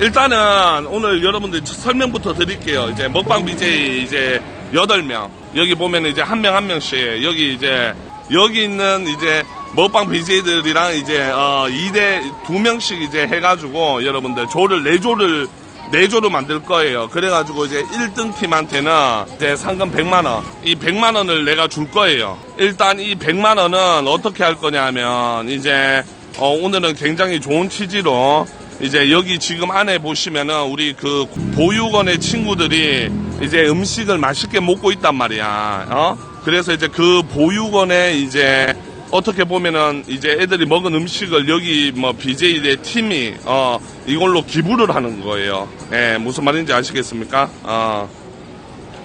일단은 오늘 여러분들 설명부터 드릴게요. 이제 먹방 BJ 이제 8명. 여기 보면 이제 한 명 한 명씩 여기 이제 여기 있는 이제 먹방 BJ들이랑 이제 어 2대 2명씩 이제 해 가지고 여러분들 조를 4조를 4조로 만들 거예요. 그래 가지고 이제 1등 팀한테는 이제 상금 100만 원. 이 100만 원을 내가 줄 거예요. 일단 이 100만 원은 어떻게 할 거냐면 이제 어, 오늘은 굉장히 좋은 취지로 이제 여기 지금 안에 보시면은 우리 그 보육원의 친구들이 이제 음식을 맛있게 먹고 있단 말이야. 어? 그래서 이제 그 보육원에 이제 어떻게 보면은 이제 애들이 먹은 음식을 여기 뭐 BJ의 팀이 어 이걸로 기부를 하는 거예요. 예, 무슨 말인지 아시겠습니까? 어.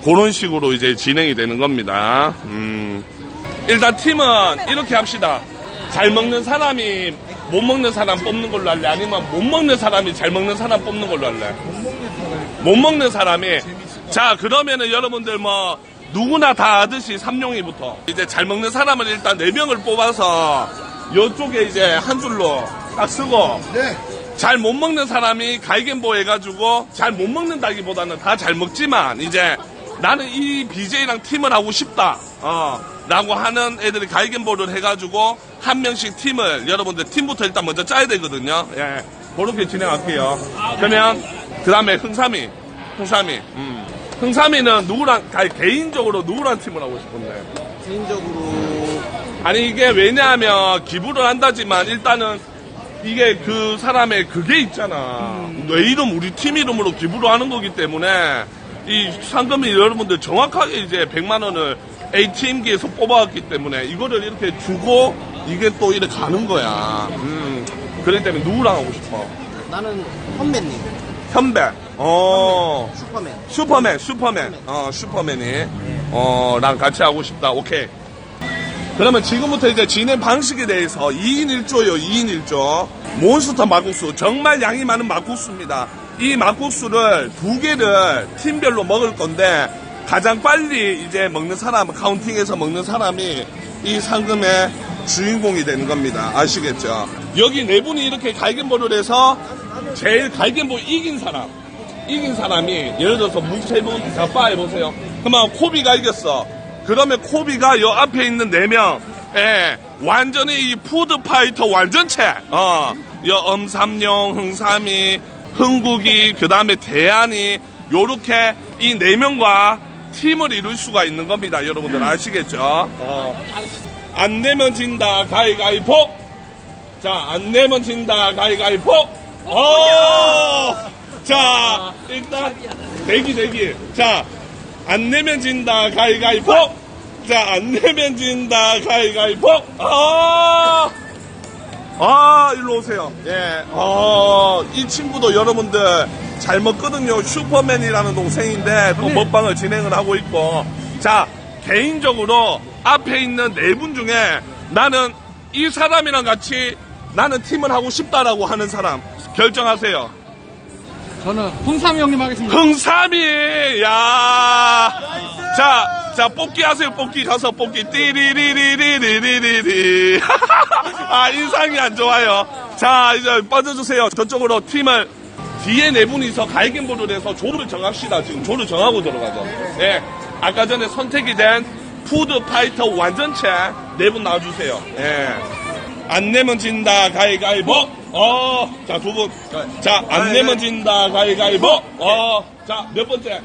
그런 식으로 이제 진행이 되는 겁니다. 음. 일단 팀은 이렇게 합시다. 잘 먹는 사람이 못 먹는 사람 뽑는 걸로 할래? 아니면 못 먹는 사람이 잘 먹는 사람 뽑는 걸로 할래? 못 먹는 사람이. 자, 그러면은 여러분들 뭐, 누구나 다 아듯이 삼룡이부터. 이제 잘 먹는 사람을 일단 네명을 뽑아서, 요쪽에 이제 한 줄로 딱 쓰고, 네. 잘 못 먹는 사람이 가이겐보 해가지고 잘 못 먹는다기보다는 다 잘 먹지만 이제 나는 이 BJ랑 팀을 하고 싶다 어 라고 하는 애들이 가이겐보를 해가지고 한 명씩 팀을 여러분들 팀부터 일단 먼저 짜야 되거든요. 예. 그렇게 진행할게요. 그러면 그 다음에 흥삼이 흥삼이 음. 흥삼이는 누구랑 아니, 개인적으로 누구랑 팀을 하고 싶은데? 개인적으로 아니 이게 왜냐하면 기부를 한다지만 일단은 이게 그 사람의 그게 있잖아. 내 이름 우리 팀 이름으로 기부를 하는 거기 때문에 이 상금이 여러분들 정확하게 이제 100만 원을 ATM기에서 뽑아왔기 때문에 이거를 이렇게 주고 이게 또 이렇게 가는 거야. 음. 그렇기 때문에 누구랑 하고 싶어? 나는 선배님 현배. 어. 슈퍼맨 슈퍼맨, 슈퍼맨. 어, 슈퍼맨이. 어, 랑 같이 하고 싶다. 오케이. 그러면 지금부터 이제 진행 방식에 대해서 2인 1조요, 2인 1조. 몬스터 막국수. 정말 양이 많은 막국수입니다. 이 막국수를 두 개를 팀별로 먹을 건데, 가장 빨리 이제 먹는 사람, 카운팅해서 먹는 사람이 이 상금의 주인공이 되는 겁니다. 아시겠죠? 여기 네 분이 이렇게 갈견보를 해서 제일 갈견보 이긴 사람. 이긴 사람이 예를 들어서 무세분 자빠 해보세요. 그러면 코비가 이겼어. 그러면 코비가 요 앞에 있는 네 명, 예, 완전히 이 푸드 파이터 완전체. 어, 요 음삼룡, 흥삼이, 흥국이, 그 다음에 대안이 요렇게 이 네 명과 팀을 이룰 수가 있는 겁니다. 여러분들 아시겠죠? 어. 안 내면 진다 가위가위보. 자, 안 내면 진다 가위가위보. 어! 자, 일단 대기 대기. 자, 안 내면 진다 가위가위보. 자, 안 내면 진다 가위가위보. 아! 아, 일로 오세요. 예. 어, 이 친구도 여러분들 잘 먹거든요. 슈퍼맨이라는 동생인데 또 먹방을 진행을 하고 있고. 자, 개인적으로 앞에 있는 네 분 중에 나는 이 사람이랑 같이 나는 팀을 하고 싶다라고 하는 사람 결정하세요. 저는 홍삼이 형님 하겠습니다. 흥삼이 야. 자, 자 뽑기 하세요. 뽑기 가서 뽑기 띠리리리리리리리. 아 인상이 안 좋아요. 자 이제 빠져주세요. 저쪽으로 팀을 뒤에 네 분이서 가이겐보를 해서 조를 정합시다. 지금 조를 정하고 들어가죠. 예. 아까 전에 선택이 된 푸드 파이터 완전체 네 분 나와주세요. 예. 안 내면 진다 가위가위보 어, 자, 두 분. 자, 안 내면 진다 가위가위보 어, 자, 몇 번째?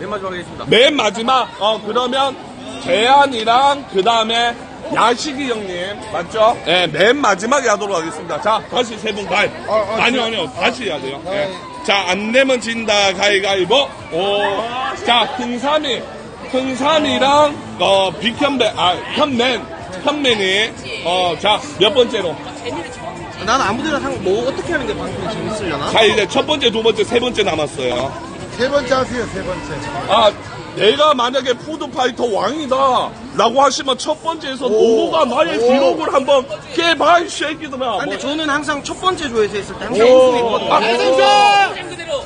맨 마지막 하겠습니다 맨 마지막. 어, 그러면 재한이랑 그 다음에 야식이 형님 맞죠? 예, 맨 마지막에 하도록 하겠습니다. 자, 다시 세 분 가위. 아니요, 아니요, 다시 해야 돼요. 예. 자, 안 내면 진다 가위가위보 오, 자, 흥삼이, 흥삼이랑 어 빅현배, 아, 현맨, 현맨이 어, 자, 몇 번째로? 나는 아무데나 상, 뭐 어떻게 하는 게 방송이 재밌으려나? 자, 이제 첫 번째, 두 번째, 세 번째 남았어요. 세 번째 하세요, 세 번째. 아, 내가 만약에 푸드파이터 왕이다. 라고 하시면 첫 번째에서 노고가 나의 기록을 한번 깨봐, 이 새끼들아. 아, 근데 뭐, 저는 항상 첫 번째 조에서 했을 때 항상 오. 우승했거든요 아,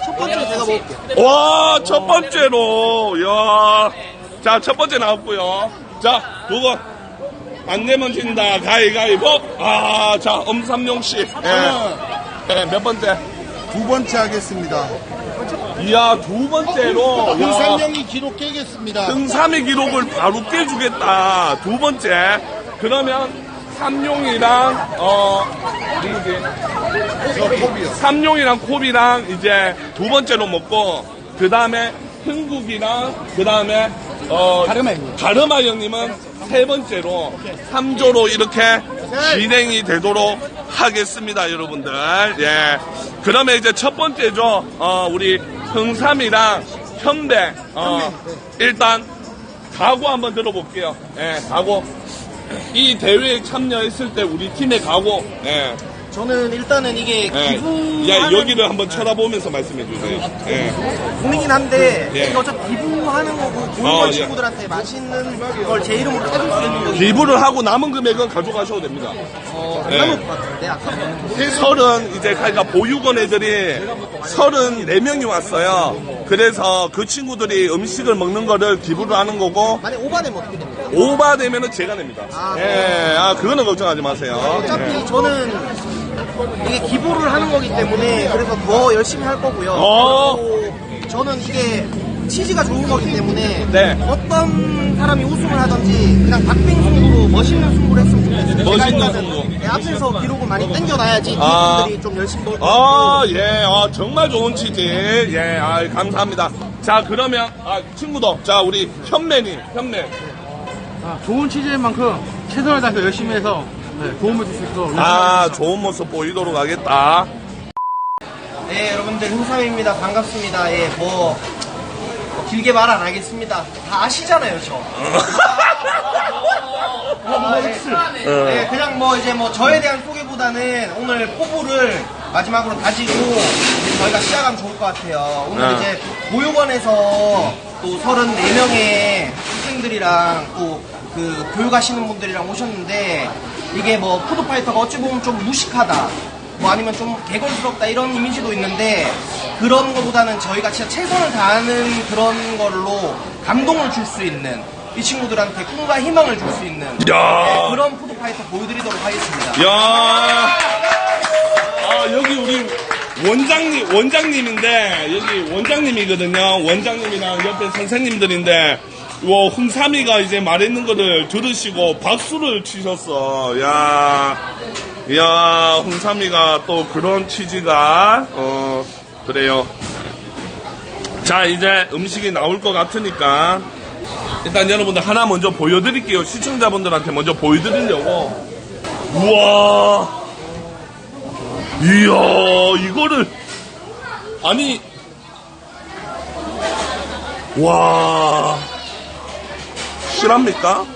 첫 번째 제가 먹을게요 와, 첫 번째로. 야 자, 첫 번째 나왔고요. 자, 두 번. 안 내면 진다. 가위가위보. 아, 자, 엄삼용 씨. 예. 예, 몇 번째? 두 번째 하겠습니다. 이야, 두 번째로. 야, 홍삼명이 기록 깨겠습니다. 등삼의 기록을 바로 깨주겠다. 두 번째. 그러면 삼룡이랑, 어, 누구지? 삼룡이랑 콥이랑 이제 두 번째로 먹고, 그 다음에 흥국이랑, 그 다음에, 어, 가르마 형님. 가르마 형님은 세 번째로 3조로 이렇게 진행이 되도록 하겠습니다, 여러분들. 예. 그러면 이제 첫 번째죠. 어, 우리 흥삼이랑 현배. 어, 일단 각오 한번 들어볼게요. 예, 각오. 이 대회에 참여했을 때 우리 팀의 각오. 예. 저는 일단은 이게 예. 기부하는 야, 여기를 한번 쳐다보면서 말씀해 주세요. 예. 공이긴 한데 예. 이게 어차피 기부하는 거고 어, 공무원 예. 친구들한테 맛있는 걸 제 이름으로 사줄 수 있는 거기 기부를 하고 남은 금액은 가져가셔도 됩니다. 어, 예. 남을 것 같은데 아까 서른 이제 그러니까 보육원 애들이 서른 네 명이 왔어요. 그래서 그 친구들이 음식을 먹는 거를 기부를 하는 거고 만약 오바되면 어떻게 됩니까? 오바 되면은 제가 냅니다. 아, 예, 아 그거는 걱정하지 마세요. 어차피 예. 저는 이게 기부를 하는 거기 때문에 그래서 더 열심히 할 거고요. 어. 그리고 저는 이게 취지가 좋은 거기 때문에 네. 어떤 사람이 우승을 하든지 그냥 박빙 승부로 멋있는 승부를 했으면 좋겠어요. 멋있는 승부. 네, 앞에서 기록을 많이 당겨놔야지 아. 팀들이 좀 열심히 놀 아, 예, 아, 정말 좋은 취지. 예, 아, 감사합니다. 자, 그러면, 아, 친구도, 자, 우리 현매님, 현매. 아, 좋은 취지인 만큼 최선을 다해서 열심히 해서 네, 도움을 줄수 있도록 아, 좋은 모습 보이도록 하겠다. 네, 여러분들 흥삼입니다. 반갑습니다. 예, 뭐, 뭐 길게 말 안 하겠습니다. 다 아시잖아요, 저. 아, 예. 네, 그냥 뭐 이제 뭐 저에 대한 소개보다는 오늘 포부를 마지막으로 다지고 저희가 시작하면 좋을 것 같아요. 오늘 네. 이제 보육원에서 또 34명의 학생들이랑 또 그 교육하시는 분들이랑 오셨는데 이게 뭐 푸드파이터가 어찌 보면 좀 무식하다. 뭐 아니면 좀 개걸스럽다 이런 이미지도 있는데 그런 거보다는 저희가 진짜 최선을 다하는 그런 걸로 감동을 줄 수 있는 이 친구들한테 꿈과 희망을 줄 수 있는 야. 그런 푸드파이터 보여드리도록 하겠습니다. 야, 아 여기 우리 원장님 원장님인데 여기 원장님이거든요. 원장님이랑 옆에 선생님들인데 와 흥삼이가 이제 말했는 거를 들으시고 박수를 치셨어. 야, 야 흥삼이가 또 그런 취지가 어 그래요. 자 이제 음식이 나올 것 같으니까 일단 여러분들 하나 먼저 보여드릴게요. 시청자분들한테 먼저 보여드리려고. 우와. 이야, 이거를. 아니. 와. 실합니까?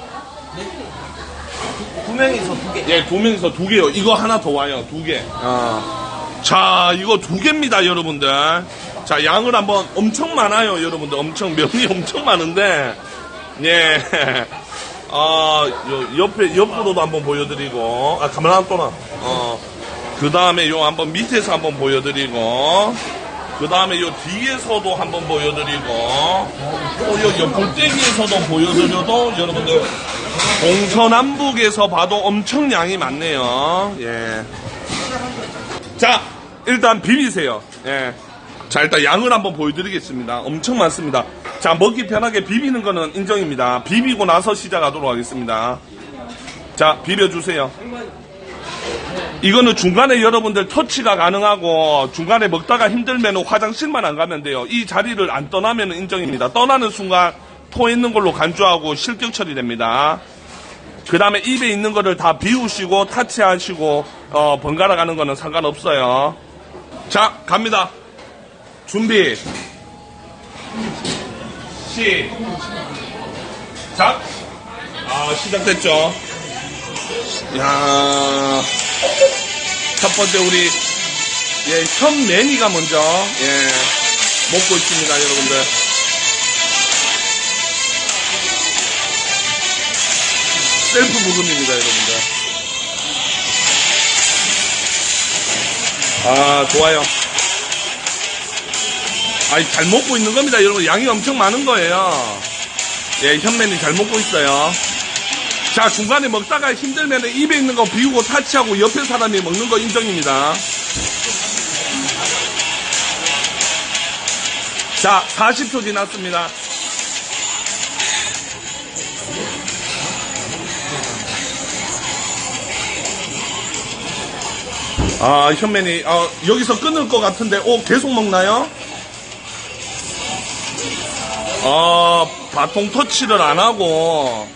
두 명이서 두 개. 예, 두 명이서 두 개요. 이거 하나 더 와요. 두 개. 아. 자, 이거 두 개입니다, 여러분들. 자, 양을 한번 엄청 많아요, 여러분들. 엄청, 면이 엄청 많은데. 예. 아, 요, 옆에, 옆으로도 한번 보여드리고. 아, 카메라 또 나. 어. 그 다음에 요 한번 밑에서 한번 보여드리고. 그 다음에 요 뒤에서도 한번 보여드리고. 또요 옆볼대기에서도 보여드려도 여러분들. 동서남북에서 봐도 엄청 양이 많네요. 예. 자, 일단 비비세요. 예. 자, 일단 양을 한번 보여드리겠습니다. 엄청 많습니다. 자, 먹기 편하게 비비는 거는 인정입니다. 비비고 나서 시작하도록 하겠습니다. 자, 비벼주세요. 이거는 중간에 여러분들 터치가 가능하고 중간에 먹다가 힘들면 화장실만 안 가면 돼요. 이 자리를 안 떠나면 인정입니다. 떠나는 순간 토 있는 걸로 간주하고 실격 처리됩니다. 그 다음에 입에 있는 거를 다 비우시고 타치하시고 어, 번갈아 가는 거는 상관없어요. 자, 갑니다. 준비. 시작. 아, 시작됐죠. 야, 첫 번째 우리 예, 현매니가 먼저 예, 먹고 있습니다, 여러분들. 셀프 부금입니다, 여러분들. 아, 좋아요. 아니, 잘 먹고 있는 겁니다, 여러분. 양이 엄청 많은 거예요. 예, 현맨이 잘 먹고 있어요. 자, 중간에 먹다가 힘들면 입에 있는 거 비우고 타치하고 옆에 사람이 먹는 거 인정입니다. 자, 40초 지났습니다. 아, 현맨이, 어, 여기서 끊을 것 같은데, 오, 계속 먹나요? 아, 바통 터치를 안 하고.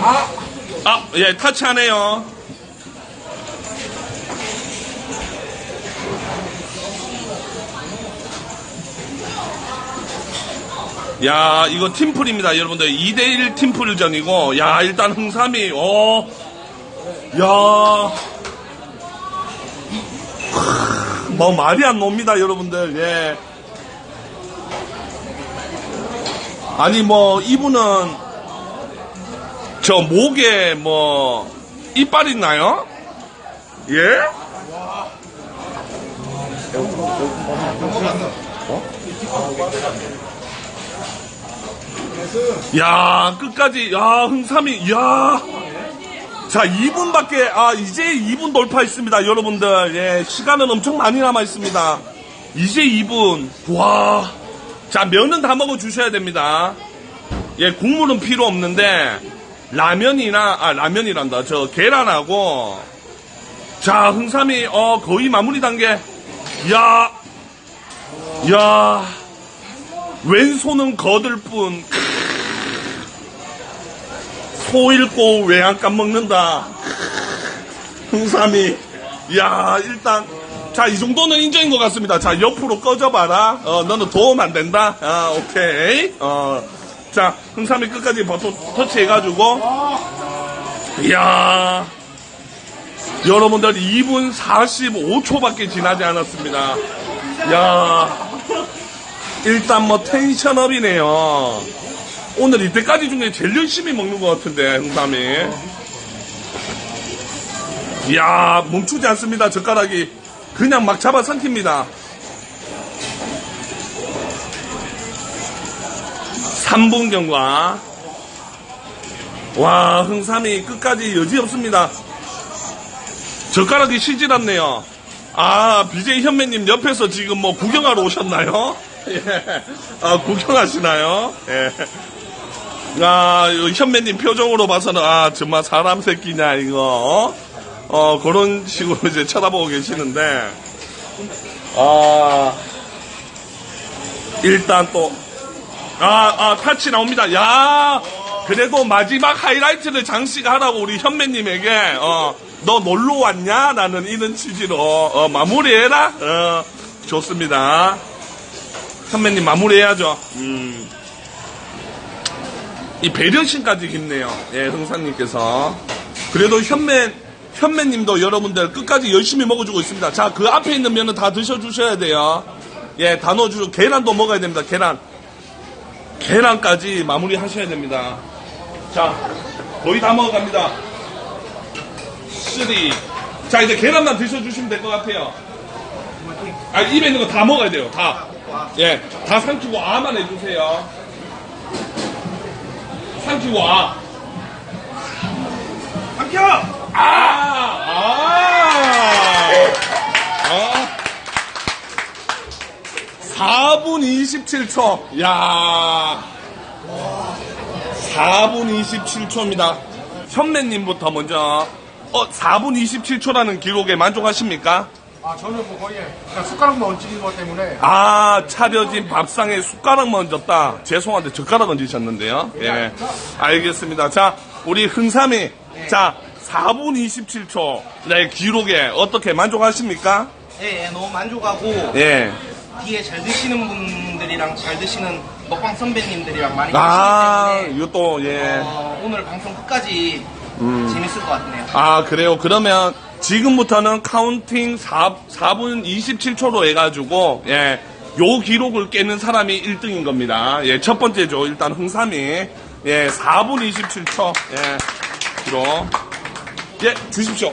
아, 예, 터치하네요. 야, 이거 팀플입니다, 여러분들. 2대1 팀플전이고, 야, 일단 흥삼이, 어, 야, 크, 뭐, 말이 안 놉니다, 여러분들, 예. 아니, 뭐, 이분은, 저 목에 뭐 이빨 있나요? 예? 야 끝까지 야 흥삼이 야. 자 2분밖에 아 이제 2분 돌파했습니다 여러분들 예 시간은 엄청 많이 남아 있습니다 이제 2분 와자 면은 다 먹어 주셔야 됩니다 예, 국물은 필요 없는데 라면이나 아 라면이란다. 저 계란하고 자 흥삼이 어 거의 마무리 단계. 야, 야 왼손은 거들 뿐. 소 잃고 외양간 먹는다. 흥삼이. 야 일단 자 이 정도는 인정인 것 같습니다. 자 옆으로 꺼져봐라. 어 너는 도움 안 된다. 아 오케이. 어. 자, 흥삼이 끝까지 버튼 터치해가지고, 이야, 여러분들 2분 45초밖에 지나지 않았습니다. 야 일단 뭐 텐션업이네요. 오늘 이때까지 중에 제일 열심히 먹는 것 같은데, 흥삼이. 이야, 멈추지 않습니다, 젓가락이. 그냥 막 잡아 삼킵니다. 3분 경과. 와, 흥삼이 끝까지 여지 없습니다. 젓가락이 쉬질 않네요. 아, BJ 현매님 옆에서 지금 뭐 구경하러 오셨나요? 예. 아, 구경하시나요? 예. 아, 이 현매님 표정으로 봐서는, 아, 정말 사람 새끼냐, 이거. 어, 어, 그런 식으로 이제 쳐다보고 계시는데, 아, 일단 또, 아, 아, 타치 나옵니다. 야, 그래도 마지막 하이라이트를 장식하라고 우리 현매님에게, 어, 너 놀러 왔냐? 라는 이런 취지로, 어, 마무리해라? 어, 좋습니다. 현매님 마무리해야죠. 음. 이 배려심까지 깊네요. 예, 흥상님께서. 그래도 현매, 현매님도 여러분들 끝까지 열심히 먹어주고 있습니다. 자, 그 앞에 있는 면은 다 드셔주셔야 돼요. 예, 다 넣어주고, 계란도 먹어야 됩니다. 계란. 계란까지 마무리 하셔야 됩니다. 자, 거의 다 먹어갑니다. 쓰리. 자, 이제 계란만 드셔주시면 될 것 같아요. 아, 입에 있는 거 다 먹어야 돼요. 다. 예, 다 삼키고 아만 해주세요. 삼키고 아. 삼켜! 아! 아! 아! 4분 27초. 야 4분 27초입니다. 현매님부터 먼저. 어, 4분 27초라는 기록에 만족하십니까? 아, 저는 뭐 거의 그냥 숟가락만 얹히는 것 때문에 아, 차려진 밥상에 숟가락만 얹었다. 죄송한데 젓가락 얹으셨는데요. 예. 알겠습니다. 자, 우리 흥삼이. 자, 4분 27초. 네, 기록에 어떻게 만족하십니까? 예, 예, 너무 만족하고 예. 뒤에 잘 드시는 분들이랑 잘 드시는 먹방 선배님들이랑 많이 아, 계시기 때문에 이것도, 예. 어, 오늘 방송 끝까지 재밌을 것 같네요. 아, 그래요. 그러면 지금부터는 카운팅 4, 4분 27초로 해가지고, 예, 요 기록을 깨는 사람이 1등인 겁니다. 예, 첫 번째죠. 일단 흥삼이. 예, 4분 27초. 예, 기록. 예, 주십시오.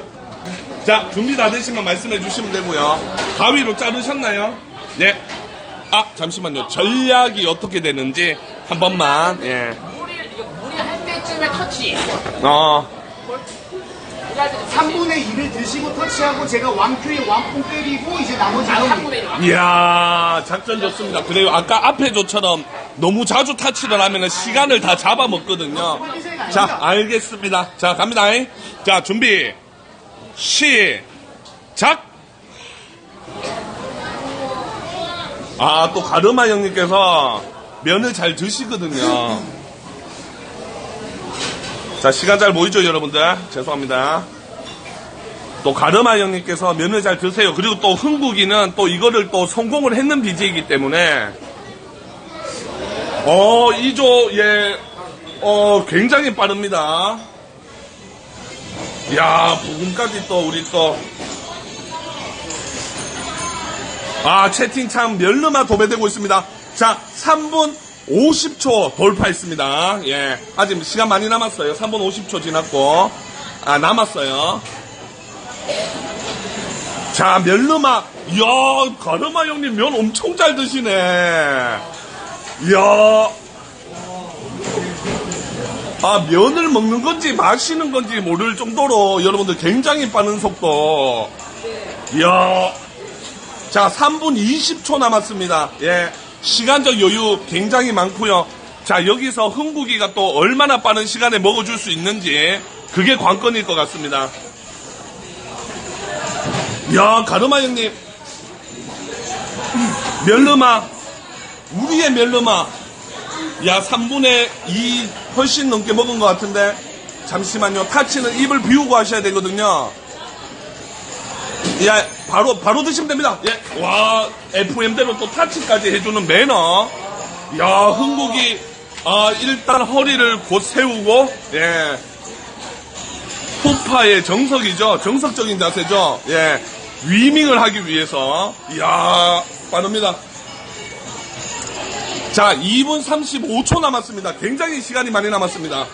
자, 준비 다 되시면 말씀해 주시면 되고요. 가위로 자르셨나요? 네. 아, 잠시만요. 전략이 어떻게 되는지 한 번만, 예. 물이, 이거 물이 할 때쯤에 터치. 어, 3분의 2를 드시고 터치하고 제가 왕표에 왕뽕 때리고 이제 나머지 바로 형이 3분의 1. 이야, 작전 좋습니다. 그래요. 아까 앞에 조처럼 너무 자주 타치를 하면 시간을 다 잡아먹거든요. 자, 알겠습니다. 자, 갑니다. 자, 준비. 시작! 아, 또 가르마 형님께서 면을 잘 드시거든요. 자, 시간 잘 보이죠, 여러분들? 죄송합니다. 또 가르마 형님께서 면을 잘 드세요. 그리고 또 흥국이는 또 이거를 또 성공을 했는 BJ이기 때문에 어 이조 예, 어 굉장히 빠릅니다. 야 부금까지 또 우리 또 아, 채팅 창 멸르마 도배되고 있습니다. 자, 3분 50초 돌파했습니다. 예. 아직 시간 많이 남았어요. 3분 50초 지났고. 아, 남았어요. 자, 멸르마. 이야, 가르마 형님 면 엄청 잘 드시네. 이야. 아, 면을 먹는 건지 마시는 건지 모를 정도로 여러분들 굉장히 빠른 속도. 이야. 자, 3분 20초 남았습니다. 예. 시간적 여유 굉장히 많고요. 자, 여기서 흥국이가 또 얼마나 빠른 시간에 먹어줄 수 있는지 그게 관건일 것 같습니다. 야, 가르마 형님. 멸르마. 우리의 멸르마. 야, 3분의 2 훨씬 넘게 먹은 것 같은데. 잠시만요. 타치는 입을 비우고 하셔야 되거든요. 야, 바로, 바로 드시면 됩니다. 예. 와, FM대로 또 타치까지 해주는 매너. 야, 흥국이, 아, 일단 허리를 곧 세우고, 예. 푸파의 정석이죠. 정석적인 자세죠. 예. 위밍을 하기 위해서. 이야, 빠릅니다. 자, 2분 35초 남았습니다. 굉장히 시간이 많이 남았습니다.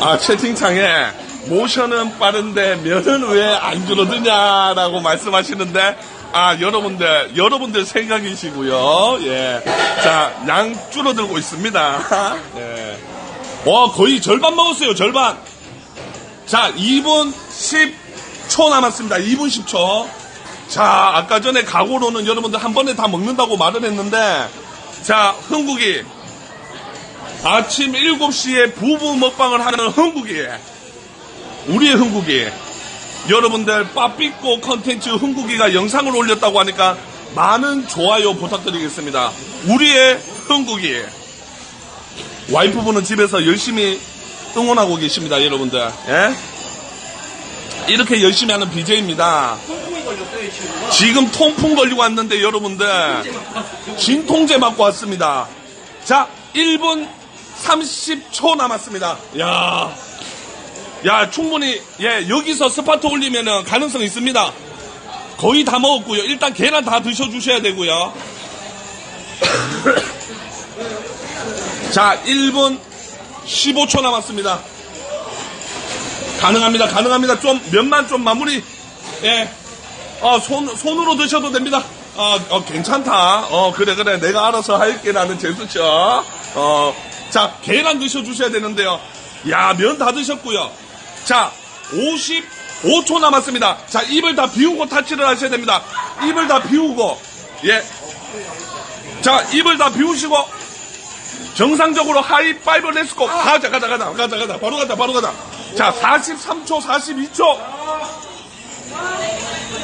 아, 채팅창에 모션은 빠른데 면은 왜 안 줄어드냐라고 말씀하시는데 아, 여러분들, 여러분들 생각이시고요. 예. 자, 양 줄어들고 있습니다. 예. 와, 거의 절반 먹었어요, 절반. 자, 2분 10초 남았습니다. 2분 10초. 자, 아까 전에 각오로는 여러분들 한 번에 다 먹는다고 말을 했는데, 자, 흥국이. 아침 7시에 부부 먹방을 하는 흥국이. 우리의 흥국이. 여러분들 빠삐꼬 컨텐츠 흥국이가 영상을 올렸다고 하니까 많은 좋아요 부탁드리겠습니다. 우리의 흥국이. 와이프분은 집에서 열심히 응원하고 계십니다, 여러분들. 예? 이렇게 열심히 하는 BJ입니다. 지금 통풍 걸리고 왔는데 여러분들 진통제 맞고 왔습니다. 자, 1분 30초 남았습니다. 야. 야, 충분히 예, 여기서 스파트 올리면은 가능성 있습니다. 거의 다 먹었고요. 일단 계란 다 드셔 주셔야 되고요. 자, 1분 15초 남았습니다. 가능합니다. 가능합니다. 좀, 면만 좀 마무리. 예. 어, 손, 손으로 드셔도 됩니다. 어, 어, 괜찮다. 어, 그래, 그래. 내가 알아서 할게. 라는 제스처. 어, 자, 계란 드셔주셔야 되는데요. 야, 면 다 드셨고요. 자, 55초 남았습니다. 자, 입을 다 비우고 타치를 하셔야 됩니다. 입을 다 비우고, 예. 자, 입을 다 비우시고, 정상적으로 하이파이브 렛츠고 가자 가자 가자 가자 가자 바로 가자 바로 가자 자 43초 42초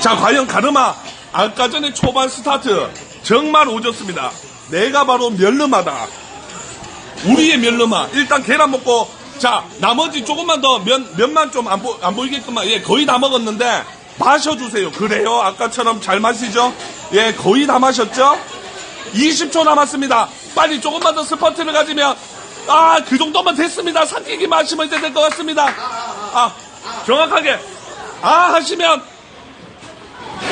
자 과연 가르마 아까 전에 초반 스타트 정말 오졌습니다 내가 바로 멸르마다 우리의 멸르마 일단 계란 먹고 자 나머지 조금만 더 면, 면만 좀 안 안 보이게끔만 예 거의 다 먹었는데 마셔주세요. 그래요? 아까처럼 잘 마시죠? 예 거의 다 마셨죠? 20초 남았습니다. 빨리 조금만 더 스퍼트를 가지면 아 그 정도만 됐습니다. 삼키기 마시면 이제 될 것 같습니다. 아 정확하게 아 하시면.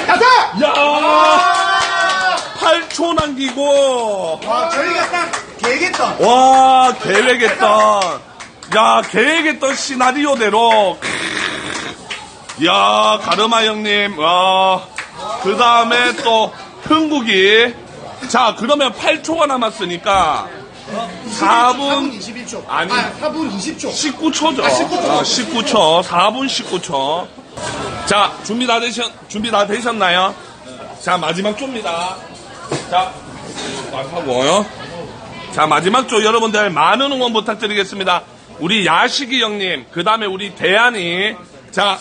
가자! 야! 8초 남기고. 와, 저희가 딱 계획했던. 와 계획했던 야 계획했던 시나리오대로 크, 야 가르마 형님 와 그 다음에 또 흥국이 자 그러면 8초가 남았으니까 4분 21초. 아니. 아, 4분 20초. 19초죠. 아, 19초. 19초. 4분 19초. 자, 준비 다 되셨, 준비 다 되셨나요? 자, 마지막 조입니다. 자, 딱 하고요. 자, 마지막 조 여러분들 많은 응원 부탁드리겠습니다. 우리 야식이 형님, 그 다음에 우리 대안이, 자,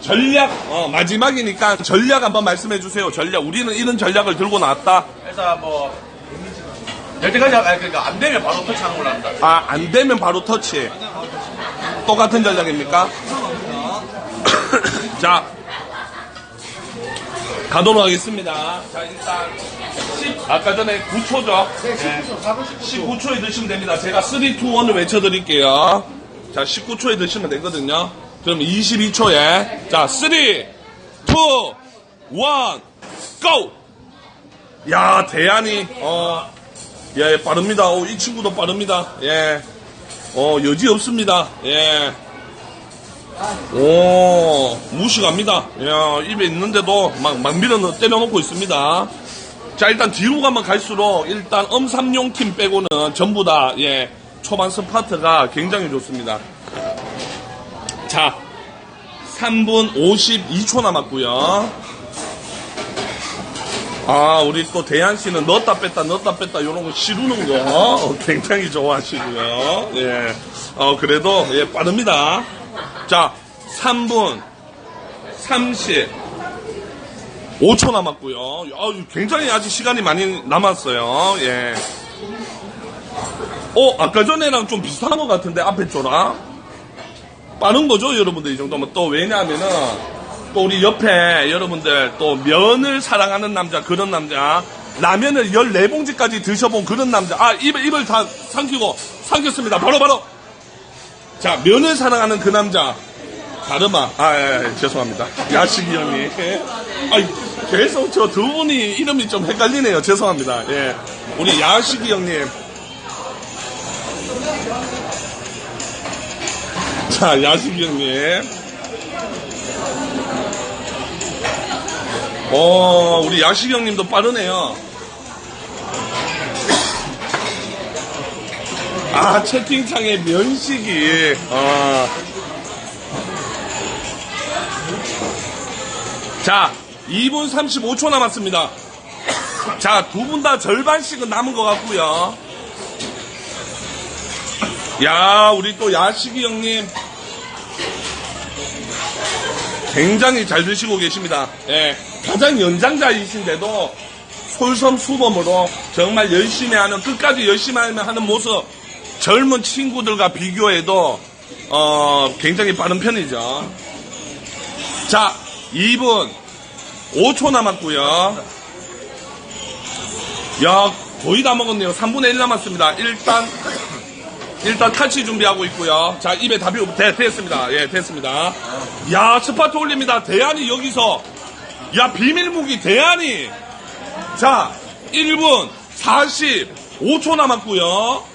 전략, 어, 마지막이니까 전략 한번 말씀해 주세요. 전략. 우리는 이런 전략을 들고 나왔다. 일단 뭐, 될 때까지, 아니, 그러니까 안 되면 바로 터치하는 걸로 합니다. 아, 안 되면 바로 터치. 똑같은 전략입니까? 자, 가도록 하겠습니다. 자, 일단, 10, 아까 전에 9초죠? 네, 19초 에 드시면 됩니다. 제가 3, 2, 1을 외쳐드릴게요. 자, 19초에 드시면 되거든요. 그럼 22초에, 자, 3, 2, 1, GO! 야, 대안이, 어, 예, 빠릅니다. 오, 이 친구도 빠릅니다. 예. 어, 여지 없습니다. 예. 오, 무식합니다. 야, 입에 있는데도 막, 막 밀어 넣- 때려놓고 있습니다. 자, 일단 뒤로 가면 갈수록 일단 엄삼용 팀 빼고는 전부 다, 예, 초반 스파트가 굉장히 좋습니다. 자, 3분 52초 남았고요 아, 우리 또 대한 씨는 넣었다 뺐다 넣었다 뺐다 이런 거 시루는 거 어, 굉장히 좋아하시고요. 예. 어, 그래도 예, 빠릅니다. 자, 3분 30 5초 남았고요. 아, 굉장히 아직 시간이 많이 남았어요. 예. 어, 아까 전에랑 좀 비슷한 것 같은데 앞에 쪽랑 빠른 거죠, 여러분들 이 정도면 또 왜냐하면은 또 우리 옆에 여러분들 또 면을 사랑하는 남자 그런 남자 라면을 14봉지까지 드셔본 그런 남자 아 입을 입을 다 삼키고 삼켰습니다 바로 바로 자 면을 사랑하는 그 남자. 다르마 아 예, 예, 죄송합니다. 야식이 형님 아 계속 저 두 분이 이름이 좀 헷갈리네요. 죄송합니다. 예. 우리 야식이 형님. 자 야식이 형님. 어, 우리 야식 형님도 빠르네요. 아, 채팅창에 면식이, 어. 자, 2분 35초 남았습니다. 자, 두 분 다 절반씩은 남은 것 같고요 야, 우리 또 야식이 형님. 굉장히 잘 드시고 계십니다. 예. 가장 연장자이신데도 솔선수범으로 정말 열심히 하는, 끝까지 열심히 하는 모습, 젊은 친구들과 비교해도, 어, 굉장히 빠른 편이죠. 자, 2분 5초 남았고요 야, 거의 다 먹었네요. 3분의 1 남았습니다. 일단, 일단 탈취 준비하고 있고요. 자, 입에 답이 없, 됐, 됐습니다. 예, 됐습니다. 야, 스파트 올립니다. 대안이 여기서. 야, 비밀 무기 대안이. 자, 1분 45초 남았고요.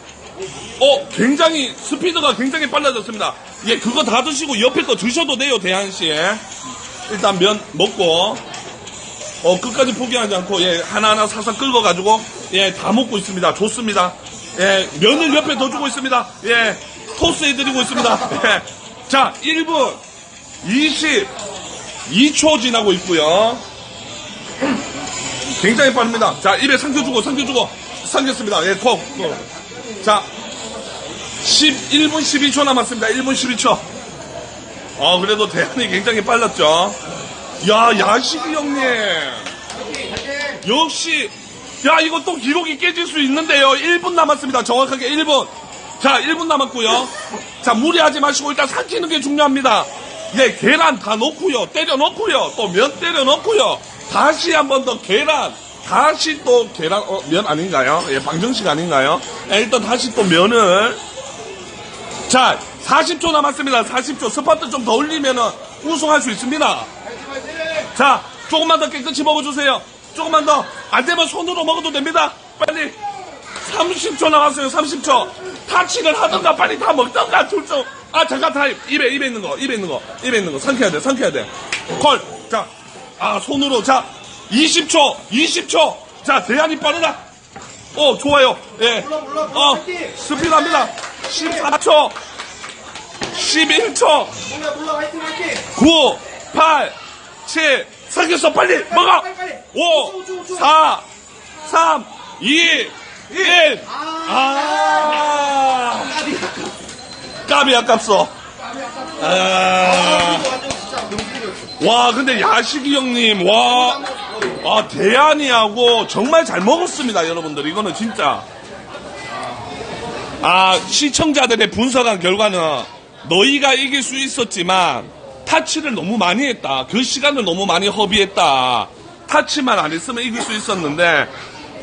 어, 굉장히, 스피드가 굉장히 빨라졌습니다. 예, 그거 다 드시고 옆에 거 드셔도 돼요, 대한 씨. 일단 면 먹고. 어, 끝까지 포기하지 않고, 예, 하나하나 사서 긁어 가지고, 예, 다 먹고 있습니다. 좋습니다. 예, 면을 옆에 더 주고 있습니다. 예, 토스 해 드리고 있습니다. 예. 자, 1분 22초 지나고 있고요 굉장히 빠릅니다. 자, 입에 삼켜주고, 삼켜주고, 삼켰습니다. 예, 콕. 콕. 자, 11분 12초 남았습니다. 1분 12초. 어, 그래도 대안이 굉장히 빨랐죠. 야, 야식이 형님. 역시, 야, 또 기록이 깨질 수 있는데요. 1분 남았습니다. 정확하게 1분. 자, 1분 남았고요. 자, 무리하지 마시고 일단 삼키는 게 중요합니다. 예, 계란 다 넣고요. 때려 넣고요. 또 면 때려 넣고요. 다시 한 번 더 계란. 다시 또 계란, 어, 면 아닌가요? 예, 방정식 아닌가요? 예, 일단 다시 또 면을. 자, 40초 남았습니다. 40초. 스파트 좀 더 올리면은 우승할 수 있습니다. 자, 조금만 더 깨끗이 먹어주세요. 조금만 더. 안 되면 손으로 먹어도 됩니다. 빨리. 30초 남았어요. 30초. 타치를 하던가 빨리 다 먹던가 둘 중. 아 잠깐 타임. 입에 입에 있는 거. 입에 있는 거. 입에 있는 거. 삼켜야 돼. 삼켜야 돼. 콜. 자. 아 손으로. 자. 20초. 20초. 자 대안이 빠르다. 어, 좋아요. 예. 어, 화이팅! 스피드 합니다. 14초. 11초. 몰라 몰라 화이팅 화이팅 9, 8, 7, 삼겹살 빨리 먹어! 빨리, 빨리. 5, 줘, 줘, 줘. 4, 3, 2, 1. 아, 까비 아깝소. 아, 명필이었어 와, 근데 야식이 형님, 와, 아, 대안이하고 정말 잘 먹었습니다, 여러분들. 이거는 진짜. 아, 시청자들의 분석한 결과는 너희가 이길 수 있었지만 타치를 너무 많이 했다. 그 시간을 너무 많이 허비했다. 타치만 안 했으면 이길 수 있었는데,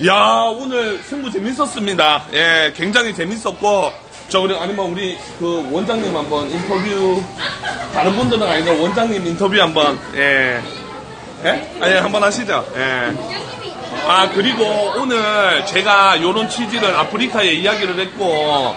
야, 오늘 승부 재밌었습니다. 예, 굉장히 재밌었고, 저, 우리, 아니면 우리 그 원장님 한번 인터뷰, 다른 분들은 아니고 원장님 인터뷰 한번, 예. 예? 아니, 한번 하시죠. 예. 아, 그리고 오늘 제가 요런 취지를 아프리카에 이야기를 했고,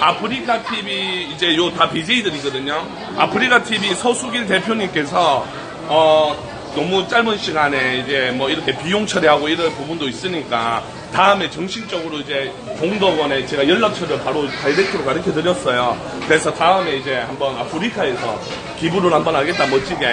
아프리카 TV, 이제 요 다 BJ들이거든요. 아프리카 TV 서수길 대표님께서, 어, 너무 짧은 시간에 이제 뭐 이렇게 비용 처리하고 이런 부분도 있으니까 다음에 정식적으로 이제 공덕원에 제가 연락처를 바로 다이렉트로 가르쳐 드렸어요. 그래서 다음에 이제 한번 아프리카에서 기부를 한번 하겠다 멋지게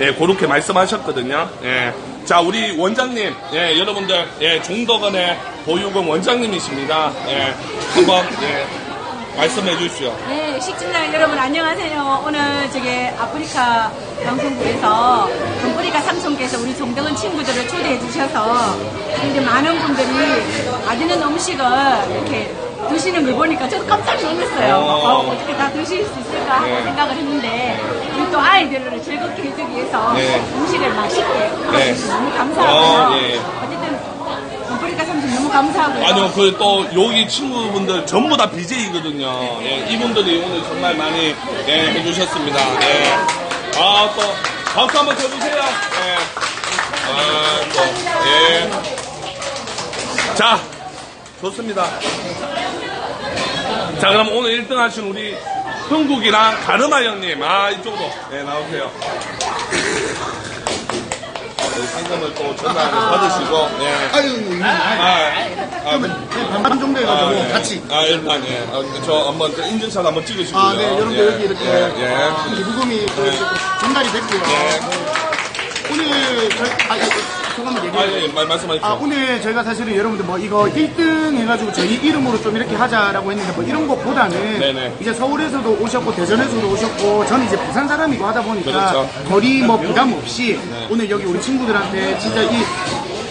예, 그렇게 말씀하셨거든요. 예. 자 우리 원장님 예, 여러분들 예, 종덕원의 보유금 원장님이십니다. 예, 한번 예, 말씀해 주시오. 네, 식진장 여러분 안녕하세요. 오늘 저기 아프리카 방송국에서 아프리카 삼성께서 우리 종덕은 친구들을 초대해 주셔서 이제 많은 분들이 맛있는 음식을 이렇게 드시는 걸 보니까 저도 깜짝 놀랐어요. 어. 어, 어떻게 다 드실 수 있을까 하고 네. 생각을 했는데 우리 또 아이들을 즐겁게 해주기 위해서 네. 음식을 맛있게 네. 해주셔서 너무 감사하고요. 어, 예. 아프리카 삼성 너무 감사하고요. 아니요, 그 또 여기 친구분들 전부 다 BJ거든요. 예, 이분들이 오늘 정말 많이 예, 해주셨습니다. 예. 아, 또 박수 한번 쳐주세요. 예. 아, 또, 예. 자, 좋습니다. 자, 그럼 오늘 1등 하신 우리 흥국이랑 가르마 형님, 아, 이쪽으로, 예, 나오세요. 네, 상금을 또 전달 받으시고, 예. 아유, 아, 아, 반반 정도 해가지고 아, 예. 같이. 아, 일단, 예. 아, 저 한번 저 인증샷 한번 찍으시고요. 아, 네, 여러분들 예, 여기 이렇게 예, 예. 기부금이 또 이렇게 전달이 됐고요. 오늘 저희, 아, 예, 잠 깐만 아, 얘기해요. 예, 말, 말씀하십시오. 아, 오늘 저희가 사실은 여러분들 뭐 이거 1등 해가지고 저희 이름으로 좀 이렇게 하자라고 했는데 뭐 이런 것보다는 네네. 이제 서울에서도 오셨고 대전에서도 오셨고 저는 이제 부산 사람이고 하다 보니까 그렇죠. 거리 뭐 부담 없이 오늘 여기 우리 친구들한테 진짜 이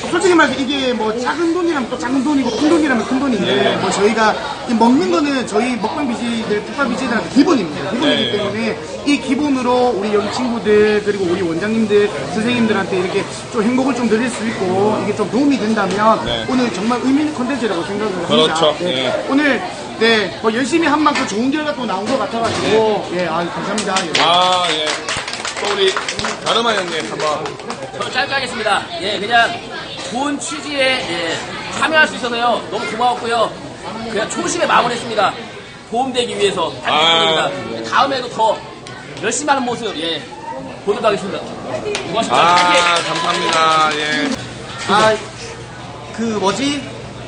솔직히 말해서 이게 뭐 작은 돈이라면 또 작은 돈이고 큰 돈이라면 큰 돈인데 뭐 저희가 이 먹는 거는 저희 먹방 BJ들, 국밥 BJ들한테 기본입니다. 기본이기 네. 때문에 이 기본으로 우리 여기 친구들 그리고 우리 원장님들 선생님들한테 이렇게 좀 행복을 좀 드릴 수 있고 이게 좀 도움이 된다면 네. 오늘 정말 의미 있는 컨텐츠라고 생각을 합니다. 그렇죠. 네. 예. 오늘 네, 뭐 열심히 한 만큼 좋은 결과 또 나온 것 같아가지고 예, 아 감사합니다. 예. 아, 예. 또 우리 가르마 형님 한번. 저는 짧게 하겠습니다. 예, 그냥 좋은 취지에 예, 참여할 수 있어서요. 너무 고마웠고요. 그냥 초심에 마무리했습니다. 도움되기 위해서 아. 달렸습니다. 다음에도 더 열심히 하는 모습 예, 보도록 하겠습니다. 고맙습니다. 아, 감사합니다. 예. 아, 그 뭐지?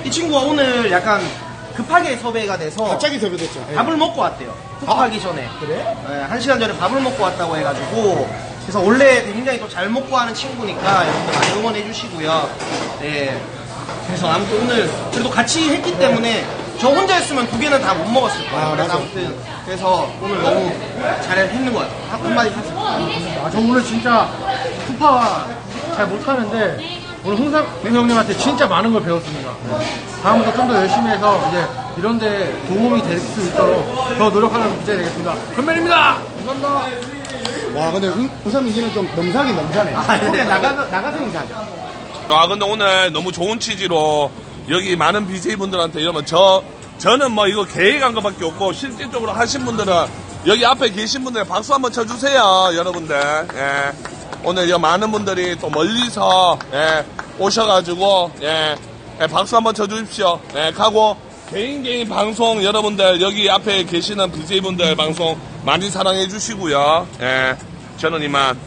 이 친구가 오늘 약간 급하게 섭외가 돼서 갑자기 섭외됐죠. 예. 밥을 먹고 왔대요. 투표하기 전에. 그래? 한 시간 전에 밥을 먹고 왔다고 해가지고 그래서 원래 굉장히 또 잘 먹고 하는 친구니까 여러분들 많이 응원해 주시고요. 네. 그래서 아무튼 오늘 그래도 같이 했기 때문에 저 혼자 했으면 두 개는 다 못 먹었을 거예요. 아, 그래서 맞아. 아무튼 그래서 오늘 너무 잘 했는 것 같아요. 한- 한마디 하세요. 아, 저 오늘 진짜 푸파 잘 못하는데 오늘 흥상 형님한테 진짜 많은 걸 배웠습니다. 다음부터 좀 더 열심히 해서 이제 이런데 도움이 될 수 있도록 더 노력하는 부자 되겠습니다. 건면입니다. 와 근데 응- 우선 이제는 좀 넘사긴 넘사네. 아, 네. 그냥 나가 나가서 인사하자. 아, 근데 오늘 너무 좋은 취지로 여기 많은 BJ분들한테 이러면 저, 저는 뭐 이거 계획한 것밖에 없고 실질적으로 하신 분들은 여기 앞에 계신 분들 박수 한번 쳐주세요, 여러분들. 예. 오늘 여 많은 분들이 또 멀리서 예, 오셔가지고 예, 예, 박수 한번 쳐주십시오. 예, 가고 개인 개인 방송 여러분들 여기 앞에 계시는 BJ분들 방송 많이 사랑해 주시고요. 예, 저는 이만